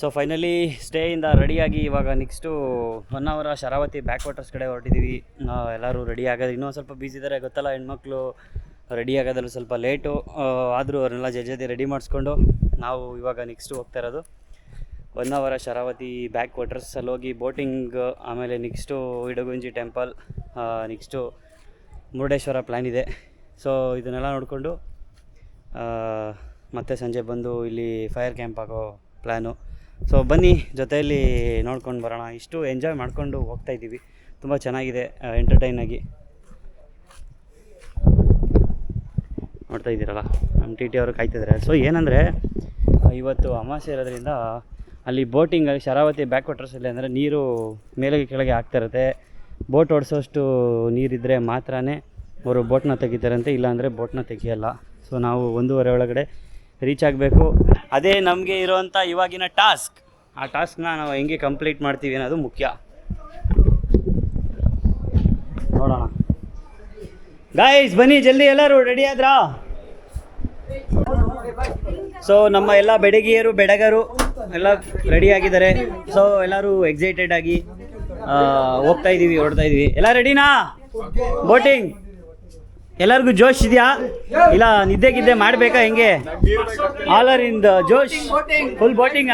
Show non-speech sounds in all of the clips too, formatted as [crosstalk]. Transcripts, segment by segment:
So finally ಸ್ಟೇಯಿಂದ ರೆಡಿಯಾಗಿ ಇವಾಗ next one ಅವರ ಶರಾವತಿ ಬ್ಯಾಕ್ ವಾಟರ್ಸ್ ಕಡೆ ಹೊರಟಿದ್ದೀವಿ ಎಲ್ಲರೂ ರೆಡಿ ಆಗೋದು ಇನ್ನೊಂದು ಸ್ವಲ್ಪ ಬ್ಯುಸಿ ಇದ್ದಾರೆ ಗೊತ್ತಲ್ಲ, ಹೆಣ್ಮಕ್ಳು ರೆಡಿ ಆಗೋದ್ರಲ್ಲಿ ಸ್ವಲ್ಪ ಲೇಟು ಆದರೂ ಅವ್ರನ್ನೆಲ್ಲ ಜಲ್ದಿ ರೆಡಿ ಮಾಡಿಸ್ಕೊಂಡು ನಾವು ಇವಾಗ ನೆಕ್ಸ್ಟು ಹೋಗ್ತಾ ಇರೋದು. ಒನ್ ಅವರ ಶರಾವತಿ ಬ್ಯಾಕ್ ವಾಟರ್ಸಲ್ಲಿ ಹೋಗಿ ಬೋಟಿಂಗ್ ಆಮೇಲೆ next Idagunji temple next Murudeshwar plan ಇದೆ. ಸೊ ಇದನ್ನೆಲ್ಲ ನೋಡಿಕೊಂಡು ಮತ್ತೆ ಸಂಜೆ ಬಂದು ಇಲ್ಲಿ ಫೈರ್ ಕ್ಯಾಂಪ್ ಆಗೋ ಪ್ಲ್ಯಾನು ಸೊ ಬನ್ನಿ, ಜೊತೆಯಲ್ಲಿ ನೋಡ್ಕೊಂಡು ಬರೋಣ. ಇಷ್ಟು ಎಂಜಾಯ್ ಮಾಡಿಕೊಂಡು ಹೋಗ್ತಾ ಇದ್ದೀವಿ. ತುಂಬ ಚೆನ್ನಾಗಿದೆ ಎಂಟರ್ಟೈನ್ ಆಗಿ. ನೋಡ್ತಾ ಇದ್ದೀರಲ್ಲ ನಮ್ಮ ಟಿ ಟಿ ಅವರು ಕಾಯ್ತಿದ್ದಾರೆ ಸೊ ಏನಂದರೆ, ಇವತ್ತು ಅಮಾವಾಸ್ಯೆ ಇರೋದ್ರಿಂದ ಅಲ್ಲಿ ಬೋಟಿಂಗಲ್ಲಿ ಶರಾವತಿ ಬ್ಯಾಕ್ ವಾಟರ್ಸಲ್ಲಿ ಅಂದರೆ ನೀರು ಮೇಲೆ ಕೆಳಗೆ ಆಗ್ತಾ ಇರುತ್ತೆ. ಬೋಟ್ ಓಡಿಸೋಷ್ಟು ನೀರಿದ್ದರೆ ಮಾತ್ರನೇ ಅವರು ಬೋಟ್ನ ತೆಗಿತಾರಂತೆ ಇಲ್ಲಾಂದರೆ ಬೋಟ್ನ ತೆಗಿಯಲ್ಲ. ಸೊ ನಾವು ಒಂದೂವರೆ ಒಳಗಡೆ ರೀಚ್ ಆಗಬೇಕು. ಅದೇ ನಮಗೆ ಇರುವಂಥ ಇವಾಗಿನ ಟಾಸ್ಕ್. ಆ ಟಾಸ್ಕ್ನ ನಾವು ಹೆಂಗೆ ಕಂಪ್ಲೀಟ್ ಮಾಡ್ತೀವಿ ಅನ್ನೋದು ಮುಖ್ಯ. ನೋಡೋಣ. ಗಾಯ್ಸ್ ಬನ್ನಿ, ಜಲ್ದಿ ಎಲ್ಲರೂ ರೆಡಿ ಆದ್ರಾ? ಸೊ ನಮ್ಮ ಎಲ್ಲ ಬೆಡಗಿಯರು, ಬೆಡಗರು ಎಲ್ಲ ರೆಡಿ ಆಗಿದ್ದಾರೆ. ಸೊ ಎಲ್ಲರೂ ಎಕ್ಸೈಟೆಡ್ ಆಗಿ ಹೋಗ್ತಾ ಇದ್ದೀವಿ ಹೊಡ್ತಾ ಇದ್ದೀವಿ ಎಲ್ಲ ರೆಡಿನಾ ಬೋಟಿಂಗ್ ಎಲ್ಲರಿಗೂ ಜೋಶ್ ಇದೆಯಾ ಇಲ್ಲ ನಿದ್ದೆ ಗಿದ್ದೆ ಮಾಡಬೇಕಾ ಹೆಂಗೆ ಆಲ್ ಆರ್ ಇನ್ ದ ಜೋಶ್ ಫುಲ್ ಬೋಟಿಂಗ್.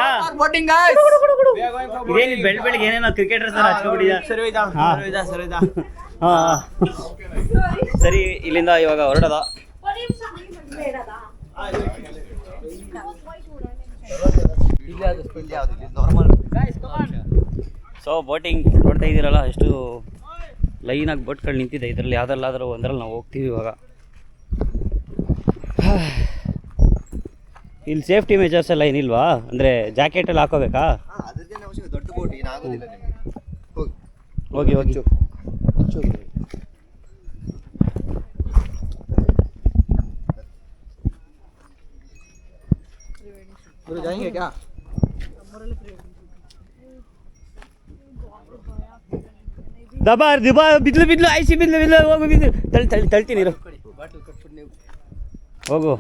ಇದೇನು ಬೆಳ್ ಬೆಳಿಗ್ಗೆ ಏನೇನೋ ಕ್ರಿಕೆಟರ್ಸ್ ಸರ್ ಹಾ. ಹಾ ಸರಿ ಇಲ್ಲಿಂದ ಇವಾಗ ಹೊರಡದ ಸೊ ಬೋಟಿಂಗ್ ನೋಡ್ತಾ ಇದ್ದೀರಲ್ಲ ಎಷ್ಟು ಲೈನಾಗಿ ಬೋಟ್ಗಳು ನಿಂತಿದೆ ಇದರಲ್ಲಿ ಯಾವ್ದ್ರಲ್ಲಾದರೂ ಒಂದ್ರಲ್ಲಿ ನಾವು ಹೋಗ್ತೀವಿ ಇವಾಗ [sighs] ಇಲ್ಲಿ ಸೇಫ್ಟಿ ಮೆಜರ್ಸ್ ಎಲ್ಲ ಏನಿಲ್ವಾ ಅಂದರೆ ಜಾಕೆಟಲ್ಲಿ ಹಾಕೋಬೇಕಾ ಅದ್ರದ್ದೇನು ಅವಶ್ಯಕ ದೊಡ್ಡ ಬೋಟ್ ಏನು ಆಗೋದಿಲ್ಲ ನಿಮಗೆ ಹೋಗಿ ಹೋಗಿ ಹೋಗಿ गुरु जाएंगे क्या ದಬಾ ದಿಬಾ ಬಿದ್ಲು ಬಿದ್ಲು ಐಸಿ ಬಿದ್ಲು ಬಿದ್ಲು ಹೋಗು ಬಿದ್ಲು. ತಳ್ಳಿ ತಳ್ಳಿ ತಳ್ತೀನಿ ಇರು ಹೋಗು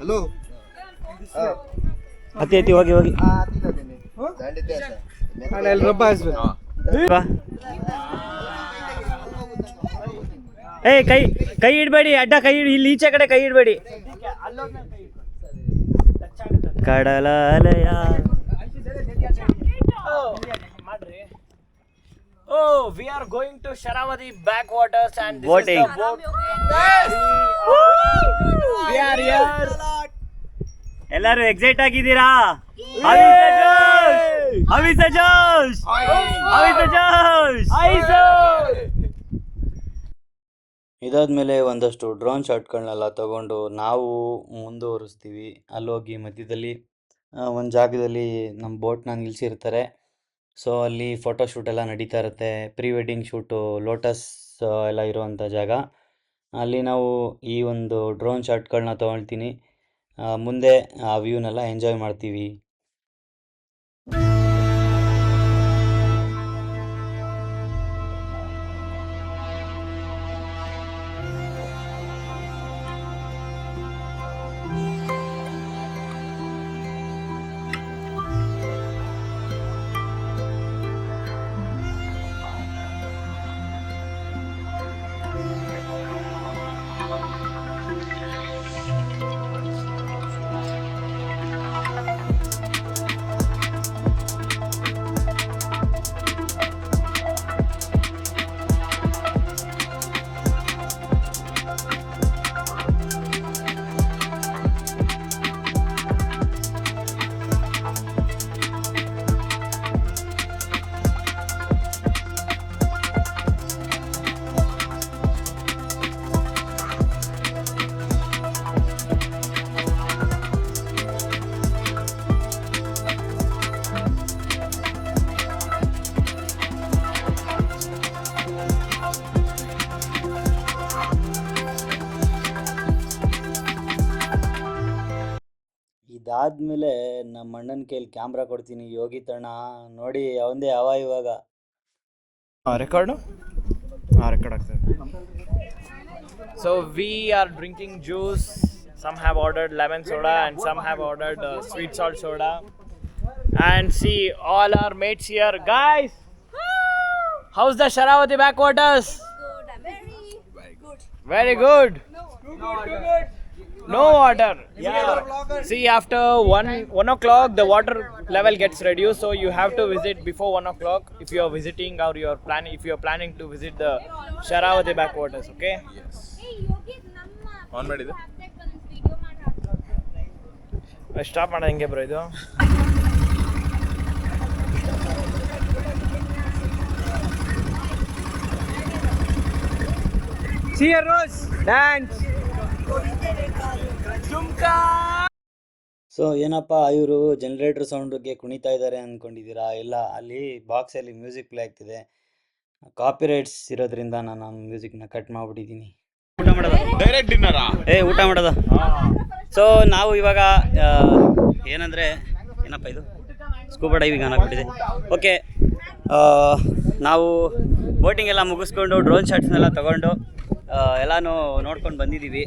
ಹಲೋ. ಅತಿ ಅತಿ ಹೋಗಿ ಹೋಗಿ. ರಬ್ಬ ಹಾಸ್ಬೇಕು. ಏ ಕೈ ಕೈ ಇಡಬೇಡಿ ಅಡ್ಡ ಕೈ ಇಲ್ಲಿ ಈಚೆ ಕಡೆ ಕೈ ಇಡಬೇಡಿ. ಕಡಲಾಲಯ ಓ we are going to Sharavati back waters and boating ಎಲ್ಲರೂ ಎಕ್ಸೈಟ್ ಆಗಿದ್ದೀರಾ? ಅವಿತ ಜೋಶ್ ಅವಿತ ಜೋಶ್ ಇದಾದ್ಮೇಲೆ ಒಂದಷ್ಟು ಡ್ರೋನ್ ಶಾಟ್ಗಳನ್ನೆಲ್ಲ ತಗೊಂಡು ನಾವು ಮುಂದುವರಿಸ್ತೀವಿ. ಅಲ್ಲೋಗಿ ಮಧ್ಯದಲ್ಲಿ ಒಂದು ಜಾಗದಲ್ಲಿ ನಮ್ಮ ಬೋಟ್ನ ನಿಲ್ಲಿಸಿರ್ತಾರೆ ಸೊ ಅಲ್ಲಿ ಫೋಟೋ ಶೂಟ್ ಎಲ್ಲ ನಡೀತಾ ಇರುತ್ತೆ. ಪ್ರೀ ವೆಡ್ಡಿಂಗ್ ಶೂಟು ಲೋಟಸ್ ಎಲ್ಲ ಇರುವಂಥ ಜಾಗ. ಅಲ್ಲಿ ನಾವು ಈ ಒಂದು ಡ್ರೋನ್ ಶಾಟ್ಗಳನ್ನ ತೊಗೊಳ್ತೀನಿ. ಮುಂದೆ ಆ ವ್ಯೂನೆಲ್ಲ ಎಂಜಾಯ್ ಮಾಡ್ತೀವಿ. ಇದಾದ್ಮೇಲೆ ನಮ್ಮ ಅಣ್ಣನ ಕೈಯಲ್ಲಿ ಕ್ಯಾಮ್ರಾ ಕೊಡ್ತೀನಿ ಯೋಗಿ ತಣ್ಣ ನೋಡಿ ಅವಂದೇ ಅವ ಇವಾಗ ರೆಕಾರ್ಡು ಹಾಂ ರೆಕಾರ್ಡ್ ಆಗ್ತದೆ so we are drinking juice some have ordered lemon soda and some have ordered sweet salt soda and see all our mates here guys how's the Sharavati back waters Good. Very good. Very good. No water. Yeah. See, after one one o'clock, the water level gets reduced, so you have to visit before one o'clock if you are visiting or you are planning if you are planning to visit the Sharavati backwaters. Okay. Hey, Yogi, ನಮ್ಮ on ಮಾಡಿದೆ ಹಾಕ್ಬೇಕು ಒಂದು video ಮಾಡಿ ಹಾಕು. Stop ಮಾಡೋದು ಹೆಂಗೆ bro ಇದು dance so ಏನಪ್ಪ ಇವರು ಜನರೇಟರ್ ಸೌಂಡ್ಗೆ ಕುಣಿತಾ ಇದ್ದಾರೆ ಅಂದ್ಕೊಂಡಿದ್ದೀರಾ ಇಲ್ಲ ಅಲ್ಲಿ ಬಾಕ್ಸಲ್ಲಿ ಮ್ಯೂಸಿಕ್ ಪ್ಲೇ ಆಗ್ತಿದೆ. ಕಾಪಿರೈಟ್ಸ್ ಇರೋದ್ರಿಂದ ನಾನು ಮ್ಯೂಸಿಕ್ನ ಕಟ್ ಮಾಡಿಬಿಟ್ಟಿದ್ದೀನಿ. ಊಟ ಮಾಡೋದ? ಡೈರೆಕ್ಟ್ ಡಿನ್ನರಾ ಏ ಊಟ ಮಾಡೋದ? ಸೊ ನಾವು ಇವಾಗ ಏನಂದರೆ ಏನಪ್ಪ ಇದು? ಸ್ಕೂಬಾ ಡೈವಿಂಗ್ ಅನ್ನೋಕ್ಬಿಟ್ಟಿದೆ. ಓಕೆ ನಾವು ಬೋಟಿಂಗ್ ಎಲ್ಲ ಮುಗಿಸ್ಕೊಂಡು ಡ್ರೋನ್ ಶಾಟ್ಸ್ನೆಲ್ಲ ತೊಗೊಂಡು ಎಲ್ಲನೂ ನೋಡ್ಕೊಂಡು ಬಂದಿದ್ದೀವಿ.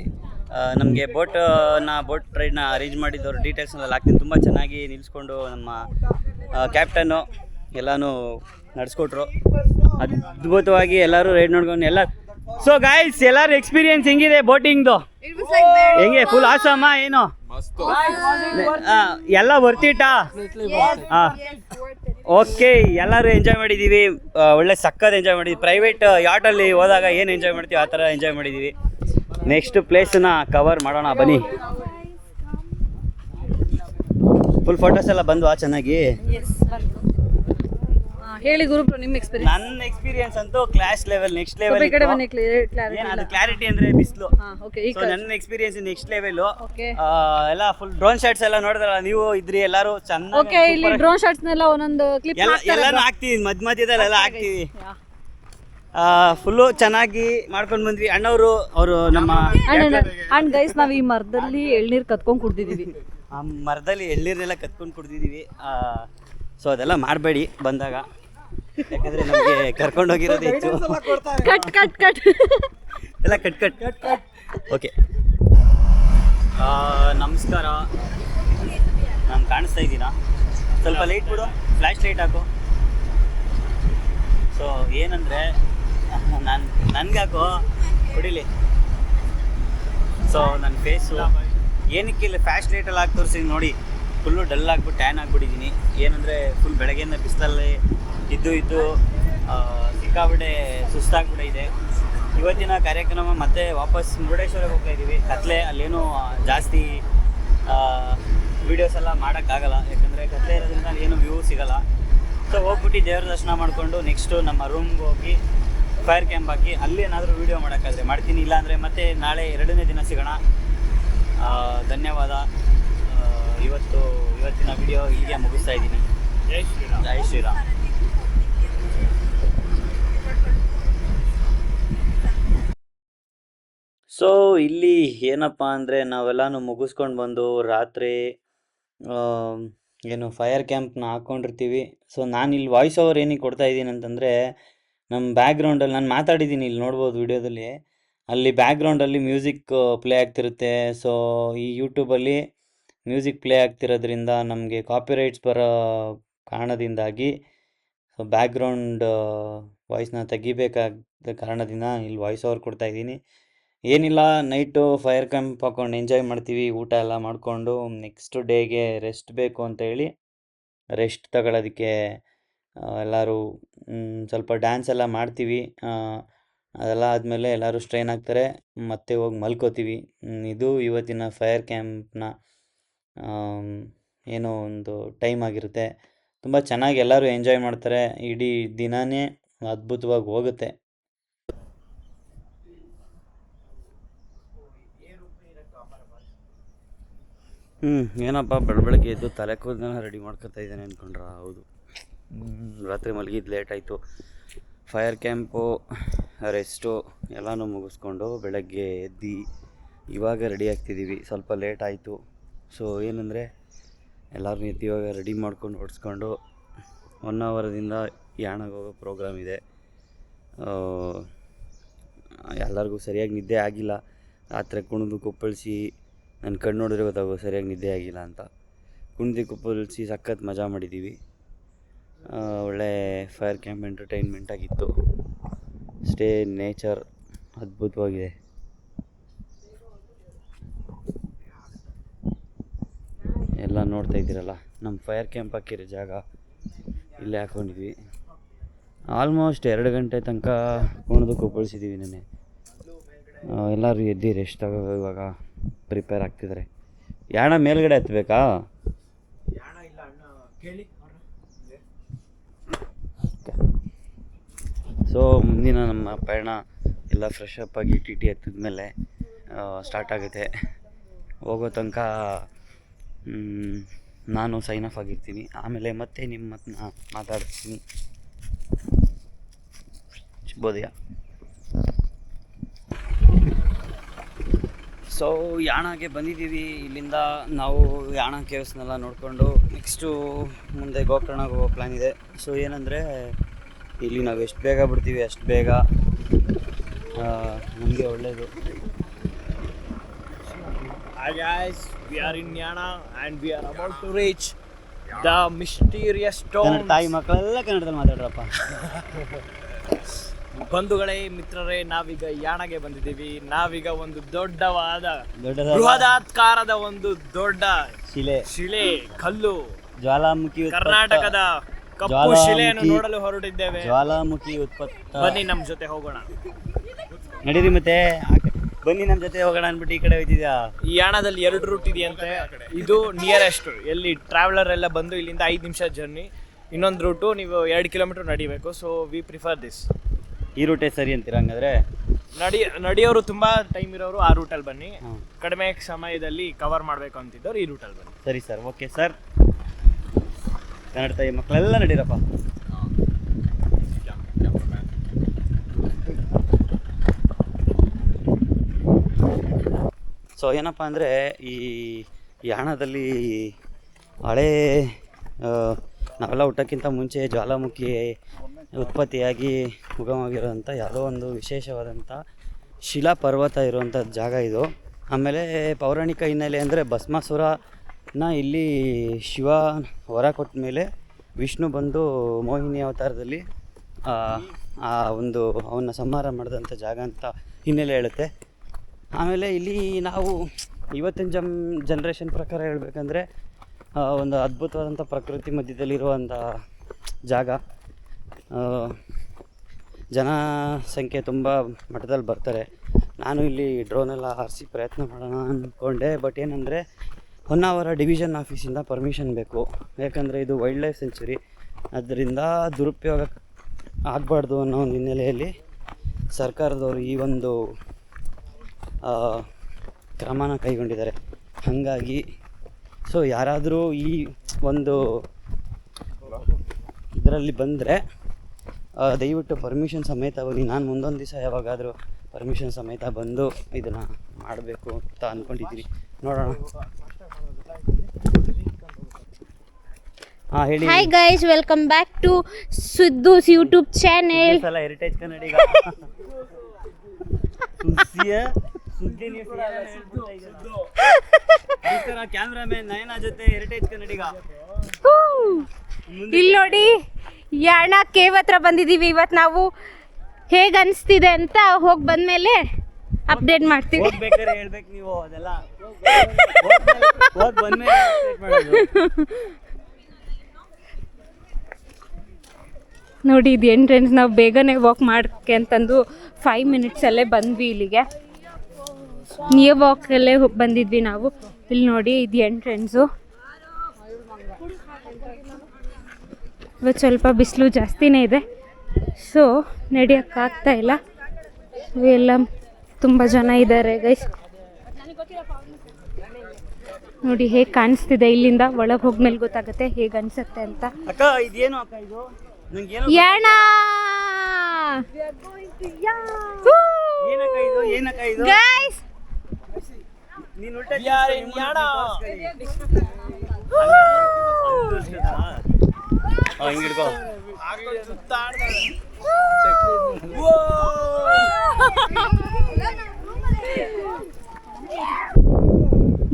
ನಮಗೆ ಬೋಟ್ನ ಬೋಟ್ ರೈಡ್ನ ಅರೇಂಜ್ ಮಾಡಿದ್ದವ್ರ ಡೀಟೇಲ್ಸ್ನೆಲ್ಲ ಹಾಕ್ತೀನಿ ತುಂಬ ಚೆನ್ನಾಗಿ ನಿಲ್ಲಿಸ್ಕೊಂಡು ನಮ್ಮ ಕ್ಯಾಪ್ಟನ್ನು ಎಲ್ಲನೂ ನಡೆಸ್ಕೊಟ್ರು. ಅದ್ಭುತವಾಗಿ ಎಲ್ಲರೂ ರೈಡ್ ನೋಡ್ಕೊಂಡು ಎಲ್ಲ ಸೊ ಗಾಯ್ಸ್ ಎಲ್ಲರೂ ಎಕ್ಸ್ಪೀರಿಯನ್ಸ್ ಹೆಂಗಿದೆ ಬೋಟಿಂಗ್ದು? ಹೆಂಗೆ ಫುಲ್ ಆಸಮ್ಮ ಏನು? ಎಲ್ಲ ಬರ್ತಿಟಾ ಹಾಂ ಓಕೆ ಎಲ್ಲರೂ ಎಂಜಾಯ್ ಮಾಡಿದ್ದೀವಿ. ಒಳ್ಳೆ ಸಕ್ಕತ್ ಎಂಜಾಯ್ ಮಾಡಿದ್ವಿ ಪ್ರೈವೇಟ್ ಯಾಟಲ್ಲಿ ಹೋದಾಗ ಏನು ಎಂಜಾಯ್ ಮಾಡ್ತೀವಿ ಆ ಥರ ಎಂಜಾಯ್ ಮಾಡಿದ್ದೀವಿ. ನೆಕ್ಸ್ಟ್ ಪ್ಲೇಸನ್ನ ಕವರ್ ಮಾಡೋಣ ಬನ್ನಿ. ಫುಲ್ ಫೋಟೋಸ್ ಎಲ್ಲ ಬಂದ್ವಾ ಚೆನ್ನಾಗಿ. ಹೇಳಿ ಗುರು ನಿಮ್ಮ ಎಕ್ಸ್ಪೀರಿಯನ್ಸ್ ನನ್ನ ಎಕ್ಸ್ಪೀರಿಯನ್ಸ್ ಅಂತೂ ಕ್ಲಾಸ್ ಲೆವೆಲ್ ನೆಕ್ಸ್ಟ್ ಲೆವೆಲ್ ಈ ಕಡೆ ಬನ್ನಿ ಕ್ಲಿಯರ್ ಅದು ಕ್ಲಾರಿಟಿ ಅಂದ್ರೆ ಬಿಸಿಲು. ಓಕೆ ನನ್ನ ಎಕ್ಸ್ಪೀರಿಯನ್ಸ್ ನೆಕ್ಸ್ಟ್ ಲೆವೆಲ್ ಎಲ್ಲ ಫುಲ್ ಡ್ರೋನ್ ಶಾಟ್ಸ್ ಎಲ್ಲ ನೋಡಿದ್ರಲ್ಲ ನೀವು ಇದ್ರಿ ಎಲ್ಲರೂ ಚೆನ್ನಾಗಿ ಓಕೆ ಇಲ್ಲಿ ಡ್ರೋನ್ ಶಾಟ್ಸ್ನೆಲ್ಲ ಒಂದೊಂದು ಕ್ಲಿಪ್ ಎಲ್ಲ ಎಲ್ಲಾನು ಹಾಕ್ತೀವಿ ಮಧ್ಯ ಮಧ್ಯದಲ್ಲೆಲ್ಲ ಹಾಕ್ತೀವಿ. ಫುಲ್ಲು ಚೆನ್ನಾಗಿ ಮಾಡ್ಕೊಂಡು ಬಂದ್ವಿ. ಅಣ್ಣವರು ಅವರು ನಮ್ಮ ಅಂಡ್ ಗೈಸ್ ನಾವು ಈ ಮರದಲ್ಲಿ ಎಳ್ನೀರು ಕತ್ಕೊಂಡು ಕುಡ್ದಿದೀವಿ. ಆ ಮರದಲ್ಲಿ ಎಳ್ನೀರನ್ನೆಲ್ಲ ಕತ್ಕೊಂಡು ಕುಡ್ದಿದ್ದೀವಿ ಸೊ ಅದೆಲ್ಲ ಮಾಡಬೇಡಿ ಬಂದಾಗ. ಯಾಕಂದ್ರೆ ನಮಗೆ ಕರ್ಕೊಂಡು ಹೋಗಿರೋದು ಹೆಚ್ಚು. Cut cut cut. ಎಲ್ಲ cut cut. Cut cut okay ನಮಸ್ಕಾರ. ನಾನು ಕಾಣಿಸ್ತಾ ಇದ್ದೀನಾ ಸ್ವಲ್ಪ ಲೈಟ್ ಬಿಡು. ಫ್ಲ್ಯಾಶ್ ಲೈಟ್ ಹಾಕು. ಸೊ ಏನಂದರೆ ನಾನು ನನಗಾಕೋ. ಕುಡಿಲಿ. ಸೊ ನನ್ನ ಫೇಸು ಏನಕ್ಕೆ ಇಲ್ಲಿ ಫ್ಲ್ಯಾಶ್ ಲೈಟಲ್ಲಿ ಹಾಕಿ ತೋರಿಸಿ ನೋಡಿ. ಫುಲ್ಲು ಡಲ್ ಆಗ್ಬಿಟ್ಟು ಟ್ಯಾನ್ ಆಗಿಬಿಟ್ಟಿದ್ದೀನಿ ಏನಂದರೆ ಫುಲ್ ಬೆಳಗ್ಗೆಯಿಂದ ಬಿಸಿಲಲ್ಲಿ ಇದ್ದು ಇದ್ದು ಸಿಕ್ಕಾಬಿಟ್ಟೆ, ಸುಸ್ತಾಗ್ಬಿಟ್ಟಿದೆ. ಇವತ್ತಿನ ಕಾರ್ಯಕ್ರಮ ಮತ್ತೆ ವಾಪಸ್ ಮುರುಡೇಶ್ವರಕ್ಕೆ ಹೋಗ್ತಾ ಇದ್ದೀವಿ ಕತ್ಲೆ ಅಲ್ಲೇನು ಜಾಸ್ತಿ ವೀಡಿಯೋಸ್ ಎಲ್ಲ ಮಾಡೋಕ್ಕಾಗಲ್ಲ. ಯಾಕಂದರೆ ಕತ್ಲೆ ಇರೋದ್ರಿಂದ ಏನು ವ್ಯೂ ಸಿಗಲ್ಲ. ಸೊ ಹೋಗ್ಬಿಟ್ಟು ದೇವ್ರ ದರ್ಶನ ಮಾಡಿಕೊಂಡು ನೆಕ್ಸ್ಟು ನಮ್ಮ ರೂಮ್ಗೆ ಹೋಗಿ ಫೈರ್ ಕ್ಯಾಂಪ್ ಹಾಕಿ ಅಲ್ಲಿ ಏನಾದರೂ ವೀಡಿಯೋ ಮಾಡೋಕ್ಕಾದ್ರೆ ಮಾಡ್ತೀನಿ ಇಲ್ಲಾಂದರೆ ಮತ್ತೆ ನಾಳೆ ಎರಡನೇ ದಿನ ಸಿಗೋಣ. ಧನ್ಯವಾದ. ಇವತ್ತು ಇವತ್ತಿನ ವಿಡಿಯೋ ಹೀಗೆ ಮುಗಿಸ್ತಾ ಇದ್ದೀನಿ. ಜೈ ಶ್ರೀರಾಮ್. ಜೈ ಶ್ರೀರಾಮ್. ಸೊ ಇಲ್ಲಿ ಏನಪ್ಪ ಅಂದರೆ ನಾವೆಲ್ಲನೂ ಮುಗಿಸ್ಕೊಂಡು ಬಂದು ರಾತ್ರಿ ಏನು ಫೈರ್ ಕ್ಯಾಂಪ್ನ ಹಾಕ್ಕೊಂಡಿರ್ತೀವಿ ಸೊ ನಾನು ಇಲ್ಲಿ ವಾಯ್ಸ್ ಓವರ್ ಏನಕ್ಕೆ ಕೊಡ್ತಾ ಇದ್ದೀನಿ ಅಂತಂದರೆ ನಮ್ಮ ಬ್ಯಾಕ್ಗ್ರೌಂಡಲ್ಲಿ ನಾನು ಮಾತಾಡಿದ್ದೀನಿ ಇಲ್ಲಿ ನೋಡ್ಬೋದು ವಿಡಿಯೋದಲ್ಲಿ. ಅಲ್ಲಿ ಬ್ಯಾಕ್ಗ್ರೌಂಡಲ್ಲಿ ಮ್ಯೂಸಿಕ್ ಪ್ಲೇ ಆಗ್ತಿರುತ್ತೆ. ಸೊ ಈ ಯೂಟ್ಯೂಬಲ್ಲಿ ಮ್ಯೂಸಿಕ್ ಪ್ಲೇ ಆಗ್ತಿರೋದ್ರಿಂದ ನಮಗೆ ಕಾಪಿರೈಟ್ಸ್ ಬರೋ ಕಾರಣದಿಂದಾಗಿ ಸೊ ಬ್ಯಾಕ್ಗ್ರೌಂಡ್ ವಾಯ್ಸ್ನ ತೆಗಿಬೇಕಾದ ಕಾರಣದಿಂದ ಇಲ್ಲಿ ವಾಯ್ಸ್ ಓವರ್ ಕೊಡ್ತಾ ಇದ್ದೀನಿ. ಏನಿಲ್ಲ ನೈಟು ಫೈರ್ ಕ್ಯಾಂಪ್ ಹಾಕೊಂಡು ಎಂಜಾಯ್ ಮಾಡ್ತೀವಿ, ಊಟ ಎಲ್ಲ ಮಾಡಿಕೊಂಡು ನೆಕ್ಸ್ಟ್ ಡೇಗೆ ರೆಸ್ಟ್ ಬೇಕು ಅಂತ ಹೇಳಿ ರೆಸ್ಟ್ ತಗೊಳ್ಳೋದಕ್ಕೆ ಎಲ್ಲರೂ ಸ್ವಲ್ಪ ಡ್ಯಾನ್ಸ್ ಎಲ್ಲ ಮಾಡ್ತೀವಿ. ಅದೆಲ್ಲ ಆದಮೇಲೆ ಎಲ್ಲರೂ ಸ್ಟ್ರೈನ್ ಆಗ್ತಾರೆ. ಮತ್ತೆ ಹೋಗಿ ಮಲ್ಕೋತೀವಿ. ಇದು ಇವತ್ತಿನ ಫೈರ್ ಕ್ಯಾಂಪ್ನ ಏನೋ ಒಂದು ಟೈಮ್ ಆಗಿರುತ್ತೆ. ತುಂಬ ಚೆನ್ನಾಗಿ ಎಲ್ಲರೂ ಎಂಜಾಯ್ ಮಾಡ್ತಾರೆ. ಇಡೀ ದಿನವೇ ಅದ್ಭುತವಾಗಿ ಹೋಗುತ್ತೆ. ಹ್ಞೂ ಏನಪ್ಪ ಬೆಳ ಬೆಳಗ್ಗೆ ಎದ್ದು ತಲೆ ಕೂದಲನ್ನ ರೆಡಿ ಮಾಡ್ಕೊತಾ ಇದ್ದಾನೆ ಅಂದ್ಕೊಂಡ್ರ ಹೌದು. ರಾತ್ರಿ ಮಲಗಿದ್ದು ಲೇಟ್ ಆಯಿತು. ಫೈರ್ ಕ್ಯಾಂಪು ರೆಸ್ಟು ಎಲ್ಲನೂ ಮುಗಿಸ್ಕೊಂಡು ಬೆಳಗ್ಗೆ ಎದ್ದು ಇವಾಗ ರೆಡಿ ಆಗ್ತಿದ್ದೀವಿ ಸ್ವಲ್ಪ ಲೇಟ್ ಆಯಿತು. ಸೊ ಏನಂದರೆ ಎಲ್ಲರೂ ಎದ್ದು ಇವಾಗ ರೆಡಿ ಮಾಡ್ಕೊಂಡು ಹೊಡ್ಸ್ಕೊಂಡು ಒನ್ ಅವರದಿಂದ ಯಾಣಗೆ ಹೋಗೋ ಪ್ರೋಗ್ರಾಮ್ ಇದೆ. ಎಲ್ಲರಿಗೂ ಸರಿಯಾಗಿ ನಿದ್ದೆ ಆಗಿಲ್ಲ. ರಾತ್ರಿ ಕುಣಿದು ಕುಪ್ಪಳಿಸಿ ನನ್ನ ಕಣ್ಣು ನೋಡಿದ್ರೆ ಗೊತ್ತಾಗೋ ಸರಿಯಾಗಿ ನಿದ್ದೆ ಆಗಿಲ್ಲ ಅಂತ. ಕುಣಿದು ಕುಪ್ಪಳಿಸಿ ಸಖತ್ ಮಜಾ ಮಾಡಿದ್ದೀವಿ ಒಳ್ಳೆ ಫೈರ್ ಕ್ಯಾಂಪ್ ಎಂಟರ್ಟೈನ್ಮೆಂಟ್ ಆಗಿತ್ತು. ಸ್ಟೇ ನೇಚರ್ ಅದ್ಭುತವಾಗಿದೆ. ಎಲ್ಲ ನೋಡ್ತಾ ಇದ್ದೀರಲ್ಲ ನಮ್ಮ ಫೈರ್ ಕ್ಯಾಂಪ್ ಹಾಕಿರೋ ಜಾಗ ಇಲ್ಲೇ ಹಾಕ್ಕೊಂಡಿದ್ವಿ ಆಲ್ಮೋಸ್ಟ್ ಎರಡು ಗಂಟೆ ತನಕ ಕುಣಿದು ಕುಪ್ಪಳಿಸಿದ್ದೀವಿ ನೆನೆ ಎಲ್ಲರೂ ಎದ್ದಿ ರೆಸ್ಟ್ ಆಗ ಇವಾಗ ಪ್ರಿಪೇರ್ ಆಗ್ತಿದ್ದಾರೆ ಯಾಣ ಮೇಲ್ಗಡೆ ಹತ್ಬೇಕಾ? ಸೊ ಮುಂದಿನ ನಮ್ಮ ಪಯಣ ಎಲ್ಲ ಫ್ರೆಶ್ ಅಪ್ ಆಗಿ ಟಿ ಟಿ ಹತ್ತಿದ್ಮೇಲೆ ಸ್ಟಾರ್ಟ್ ಆಗುತ್ತೆ. ಹೋಗೋ ತನಕ ನಾನು ಸೈನ್ ಆಫ್ ಆಗಿರ್ತೀನಿ. ಆಮೇಲೆ ಮತ್ತೆ ನಿಮ್ಮ ಮಾತಾಡ್ತೀನಿ. ಶುಭೋದಯ ಸೊ ಯಾಣಕ್ಕೆ ಬಂದಿದ್ದೀವಿ. ಇಲ್ಲಿಂದ ನಾವು ಯಾಣ ಕೇವ್ಸ್ನೆಲ್ಲ ನೋಡಿಕೊಂಡು ನೆಕ್ಸ್ಟು ಮುಂದೆ ಗೋಕರ್ಣಗೆ ಹೋಗೋ ಪ್ಲ್ಯಾನ್ ಇದೆ. ಸೊ ಏನಂದರೆ ಇಲ್ಲಿ ನಾವು ಎಷ್ಟು ಬೇಗ ಬಿಡ್ತೀವಿ ಅಷ್ಟು ಬೇಗ ನಮಗೆ ಒಳ್ಳೆಯದು Hi guys, we are in Yana and we are about to reach the mysterious stone. ತಾಯಿ ಮಕ್ಕಳೆಲ್ಲ ಕನ್ನಡದಲ್ಲಿ ಮಾತಾಡ್ರಪ್ಪ. [laughs] ಬಂಧುಗಳೇ ಮಿತ್ರರೇ ನಾವೀಗ ಯಾಣಗೆ ಬಂದಿದ್ದೀವಿ. ನಾವೀಗ ಒಂದು ದೊಡ್ಡವಾದ ದೊಡ್ಡದಾದ ಬೃಹದಾತ್ಕಾರದ ಒಂದು ದೊಡ್ಡ ಶಿಲೆ. ಶಿಲೆ ಕಲ್ಲು ಜ್ವಾಲಾಮುಖಿ ಉತ್ಪತ್ತ- ಕರ್ನಾಟಕದ ಕಪ್ಪು ಜ್ವಾಲಾಮುಖಿ- ಶಿಲೆಯನ್ನು ನೋಡಲು ಹೊರಟಿದ್ದೇವೆ. ಜ್ವಾಲಾಮುಖಿ ಉತ್ಪತ್ತ ಬನ್ನಿ ನಮ್ಮ ಜೊತೆ ಹೋಗೋಣ. ನಡೀರಿ ಮತ್ತೆ. ಆ ಬನ್ನಿ ನಮ್ಮ ಜೊತೆ ಹೋಗೋಣ ಅನ್ಬಿಟ್ಟು ಈ ಕಡೆ ಹೋಯ್ತಿದ್ಯಾ? ಈ ಯಾಣದಲ್ಲಿ ಎರಡು ರೂಟ್ ಇದೆಯಂತೆ. ಇದು ನಿಯರೆಸ್ಟ್ ಎಲ್ಲಿ ಟ್ರಾವೆಲರ್ ಎಲ್ಲ ಬಂದು ಇಲ್ಲಿಂದ ಐದು ನಿಮಿಷ ಜರ್ನಿ ಇನ್ನೊಂದು ರೂಟು ನೀವು ಎರಡು ಕಿಲೋಮೀಟರ್ ನಡಿಬೇಕು. ಸೊ ವಿ ಪ್ರಿಫರ್ ದಿಸ್ ಈ ರೂಟೇ ಸರಿ ಅಂತೀರ ಹಂಗಾದ್ರೆ? ನಡಿ ನಡೆಯೋರು ತುಂಬಾ ಟೈಮ್ ಇರೋರು ಆ ರೂಟಲ್ಲಿ ಬನ್ನಿ. ಕಡಿಮೆ ಸಮಯದಲ್ಲಿ ಕವರ್ ಮಾಡಬೇಕು ಅಂತಿದ್ದವ್ರು ಈ ರೂಟಲ್ಲಿ ಬನ್ನಿ. ಸರಿ ಸರ್ ಓಕೆ ಸರ್ ಕನ್ನಡ ತಾಯಿ ಮಕ್ಕಳೆಲ್ಲ ನಡೀರಪ್ಪ. ಸೊ ಏನಪ್ಪ ಅಂದರೆ ಈ ಯಾಣದಲ್ಲಿ ಹಳೇ ನಾವೆಲ್ಲ ಊಟಕ್ಕಿಂತ ಮುಂಚೆ ಜ್ವಾಲಾಮುಖಿ ಉತ್ಪತ್ತಿಯಾಗಿ ಉಗಮವಾಗಿರೋಂಥ ಯಾವುದೋ ಒಂದು ವಿಶೇಷವಾದಂಥ ಶಿಲಾ ಪರ್ವತ ಇರುವಂಥ ಜಾಗ ಇದು. ಆಮೇಲೆ ಪೌರಾಣಿಕ ಹಿನ್ನೆಲೆ ಅಂದರೆ ಭಸ್ಮಾಸುರನ ಇಲ್ಲಿ ಶಿವ ಹೊರ ಕೊಟ್ಟ ಮೇಲೆ ವಿಷ್ಣು ಬಂದು ಮೋಹಿನಿ ಅವತಾರದಲ್ಲಿ ಆ, ಒಂದು ಅವನ್ನ ಸಂಹಾರ ಮಾಡಿದಂಥ ಜಾಗ ಅಂತ ಹಿನ್ನೆಲೆ ಹೇಳುತ್ತೆ. ಆಮೇಲೆ ಇಲ್ಲಿ ನಾವು ಇವತ್ತಿನ ಜಮ್ ಜನ್ರೇಷನ್ ಪ್ರಕಾರ ಹೇಳಬೇಕಂದ್ರೆ ಒಂದು ಅದ್ಭುತವಾದಂಥ ಪ್ರಕೃತಿ ಮಧ್ಯದಲ್ಲಿರುವಂಥ ಜಾಗ. ಆ, ಜನಸಂಖ್ಯೆ ತುಂಬ ಮಠದಲ್ಲಿ ಬರ್ತಾರೆ. ನಾನು ಇಲ್ಲಿ ಡ್ರೋನೆಲ್ಲ ಹಾರಿಸಿ ಪ್ರಯತ್ನ ಮಾಡೋಣ ಅಂದ್ಕೊಂಡೆ ಬಟ್ ಏನಂದರೆ ಹೊನ್ನಾವರ ಡಿವಿಷನ್ ಆಫೀಸಿಂದ ಪರ್ಮಿಷನ್ ಬೇಕು. ಯಾಕಂದರೆ ಇದು ವೈಲ್ಡ್ ಲೈಫ್ ಸೆಂಚುರಿ ಅದರಿಂದ ದುರುಪಯೋಗ ಆಗಬಾರ್ದು ಅನ್ನೋ ಒಂದು ಹಿನ್ನೆಲೆಯಲ್ಲಿ ಸರ್ಕಾರದವರು ಈ ಒಂದು ಕ್ರಮನ ಕೈಗೊಂಡಿದ್ದಾರೆ. ಹಾಗಾಗಿ ಸೊ ಯಾರಾದರೂ ಈ ಒಂದು ಇದರಲ್ಲಿ ಬಂದರೆ ದಯವಿಟ್ಟು ಪರ್ಮಿಷನ್ ಸಮೇತ ಹೋಗಿ ನಾನು ಮುಂದೊಂದು ದಿವಸ ಯಾವಾಗಾದರೂ ಪರ್ಮಿಷನ್ ಸಮೇತ ಬಂದು ಇದನ್ನು ಮಾಡಬೇಕು ಅಂತ ಅಂದ್ಕೊಂಡಿದ್ದೀನಿ ನೋಡೋಣ. Hi guys welcome back to Suddu's YouTube channel ಸಲ ಹೆರಿಟೇಜ್ ಕನ್ನಡಿಗ ಸುದ್ದಿಯ ಸುದ್ದಿ ನ್ಯೂಸ್ ಈ ಥರ ಕ್ಯಾಮ್ರಾಮನ್ ನಯನ ಜೊತೆ ಹೆರಿಟೇಜ್ ಕನ್ನಡಿಗ ಇಲ್ಲಿ ನೋಡಿ ಯಾಣ ಕೇವ್ ಹತ್ರ ಬಂದಿದ್ದೀವಿ. ಇವತ್ತು ನಾವು ಹೇಗೆ ಅನಿಸ್ತಿದೆ ಅಂತ ಹೋಗಿ ಬಂದಮೇಲೆ ಅಪ್ಡೇಟ್ ಮಾಡ್ತೀವಿ ಹೇಳ್ಬೇಕು ನೀವು ಅದೆಲ್ಲ. ಹೋಗಿ ಬಂದ್ಮೇಲೆ update ಮಾಡೋದು. ನೋಡಿ ಇದು ಎಂಟ್ರೆನ್ಸ್ ನಾವು ಬೇಗನೆ ವಾಕ್ ಮಾಡ್ಕೆ ಅಂತಂದು ಫೈವ್ ಮಿನಿಟ್ಸಲ್ಲೇ ಬಂದ್ವಿ ಇಲ್ಲಿಗೆ. ನಿಯರ್ ವಾಕಲ್ಲೇ ಬಂದಿದ್ವಿ ನಾವು. ಇಲ್ಲಿ ನೋಡಿ ಇದು ಎಂಟ್ರೆನ್ಸು ಇವತ್ತು ಸ್ವಲ್ಪ ಬಿಸಿಲು ಜಾಸ್ತಿನೇ ಇದೆ. ಸೊ ನಡೆಯೋಕ್ಕಾಗ್ತಾ ಇಲ್ಲ. ಎಲ್ಲ ತುಂಬ ಜನ ಇದ್ದಾರೆ ಗೈಸ್ ನೋಡಿ ಹೇಗೆ ಕಾಣಿಸ್ತಿದೆ ಇಲ್ಲಿಂದ? ಒಳಗೆ ಹೋಗ್ಮೇಲೆ ಗೊತ್ತಾಗುತ್ತೆ ಹೇಗೆ ಅನ್ಸುತ್ತೆ ಅಂತ. ಅಕ್ಕ ಇದೇನು ಅಕ್ಕ ಇದು? ನಂಗೆ ಏನೋ ಯಾಣ! ಏನಕ್ಕ ಇದು? ಏನಕ್ಕ ಇದು? ಗೈಸ್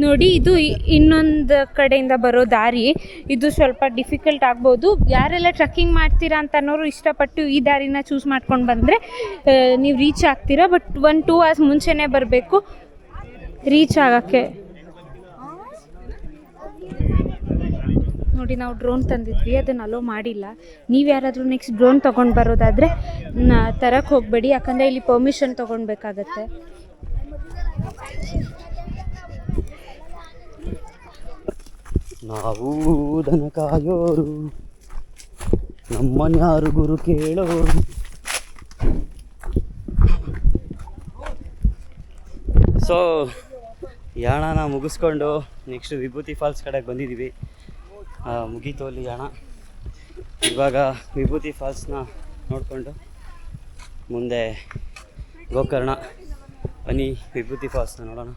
ನೋಡಿ, ಇದು ಇನ್ನೊಂದು ಕಡೆಯಿಂದ ಬರೋ ದಾರಿ. ಇದು ಸ್ವಲ್ಪ ಡಿಫಿಕಲ್ಟ್ ಆಗ್ಬೋದು. ಯಾರೆಲ್ಲ ಟ್ರಕ್ಕಿಂಗ್ ಮಾಡ್ತೀರಾ ಅಂತ ಅನ್ನೋರು ಇಷ್ಟಪಟ್ಟು ಈ ದಾರಿನ ಚೂಸ್ ಮಾಡ್ಕೊಂಡು ಬಂದರೆ ನೀವು ರೀಚ್ ಆಗ್ತೀರಾ. ಬಟ್ ಒನ್ ಟೂ ಅವರ್ಸ್ ಮುಂಚೆನೇ ಬರಬೇಕು. ರೀಚ್ ಆಗೋಕ್ಕೆ. ನೋಡಿ ನಾವು ಡ್ರೋನ್ ತಂದಿದ್ವಿ, ಅದನ್ನು ಅಲೋ ಮಾಡಿಲ್ಲ. ನೀವು ಯಾರಾದರೂ ನೆಕ್ಸ್ಟ್ ಡ್ರೋನ್ ತೊಗೊಂಡು ಬರೋದಾದರೆ ತರಕ್ಕೆ ಹೋಗಬೇಡಿ, ಯಾಕಂದರೆ ಇಲ್ಲಿ ಪರ್ಮಿಷನ್ ತೊಗೊಳ್ಬೇಕಾಗತ್ತೆ ನಾವು ದನ ಕಾಯೋರು ನಮ್ಮನ್ಯಾರು ಗುರು ಕೇಳೋರು. ಸೊ ಯಾಣನ ಮುಗಿಸ್ಕೊಂಡು ನೆಕ್ಸ್ಟ್ ವಿಭೂತಿ ಫಾಲ್ಸ್ ಕಡೆಗೆ ಬಂದಿದ್ದೀವಿ ಮುಗೀತು ಅಲ್ಲಿ ಯಾಣ ಇವಾಗ ವಿಭೂತಿ ಫಾಲ್ಸ್ನ ನೋಡಿಕೊಂಡು ಮುಂದೆ ಗೋಕರ್ಣ ಬನ್ನಿ ವಿಭೂತಿ ಫಾಲ್ಸ್ನ ನೋಡೋಣ.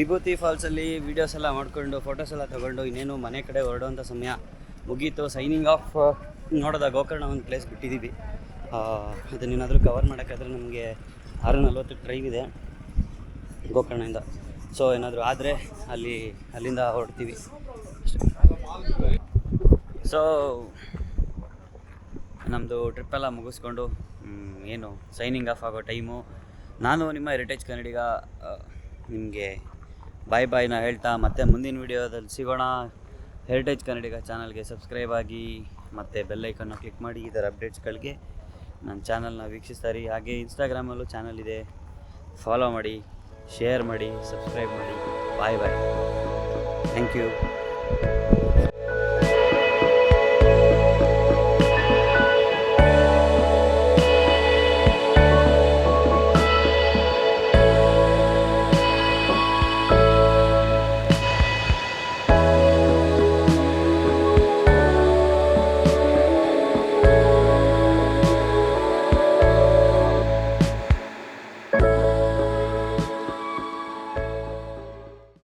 ವಿಭೂತಿ ಫಾಲ್ಸಲ್ಲಿ ವೀಡಿಯೋಸ್ ಎಲ್ಲ ಮಾಡಿಕೊಂಡು ಫೋಟೋಸ್ ಎಲ್ಲ ತೊಗೊಂಡು, ಇನ್ನೇನು ಮನೆ ಕಡೆ ಹೊರಡುವಂಥ ಸಮಯ ಮುಗೀತು. ಸೈನಿಂಗ್ ಆಫ್ ನೋಡೋದ? ಗೋಕರ್ಣ ಒಂದು ಪ್ಲೇಸ್ ಬಿಟ್ಟಿದ್ದೀವಿ ಅದನ್ನೇನಾದರೂ ಕವರ್ ಮಾಡೋಕ್ಕಾದ್ರೆ ನಮಗೆ ಆರು ನಲ್ವತ್ತು ಟ್ರೈನ್ ಇದೆ ಗೋಕರ್ಣದಿಂದ. ಸೊ ಏನಾದರೂ ಆದರೆ ಅಲ್ಲಿ, ಅಲ್ಲಿಂದ ಹೊರಡ್ತೀವಿ. ಸೊ ನಮ್ಮದು ಟ್ರಿಪ್ಪೆಲ್ಲ ಮುಗಿಸ್ಕೊಂಡು ಏನು ಸೈನಿಂಗ್ ಆಫ್ ಆಗೋ ಟೈಮು ನಾನು ನಿಮ್ಮ ಹೆರಿಟೇಜ್ ಕನ್ನಡಿಗ ನಿಮಗೆ ಬಾಯ್ ನಾ ಹೇಳ್ತಾ ಮತ್ತೆ ಮುಂದಿನ ವಿಡಿಯೋದಲ್ಲಿ ಸಿಗೋಣ. ಹೆರಿಟೇಜ್ ಕನ್ನಡಿಗ ಚಾನಲ್ಗೆ ಸಬ್ಸ್ಕ್ರೈಬ್ ಆಗಿ ಮತ್ತು ಬೆಲ್ಲೈಕನ್ನು ಕ್ಲಿಕ್ ಮಾಡಿ, ಇದರ ಅಪ್ಡೇಟ್ಸ್ಗಳಿಗೆ ನನ್ನ ಚಾನಲ್ನ ವೀಕ್ಷಿಸ್ತಾರೆ. ಹಾಗೆ ಇನ್ಸ್ಟಾಗ್ರಾಮಲ್ಲೂ ಚಾನಲ್ ಇದೆ. ಫಾಲೋ ಮಾಡಿ ಶೇರ್ ಮಾಡಿ ಸಬ್ಸ್ಕ್ರೈಬ್ ಮಾಡಿ. Bye bye thank you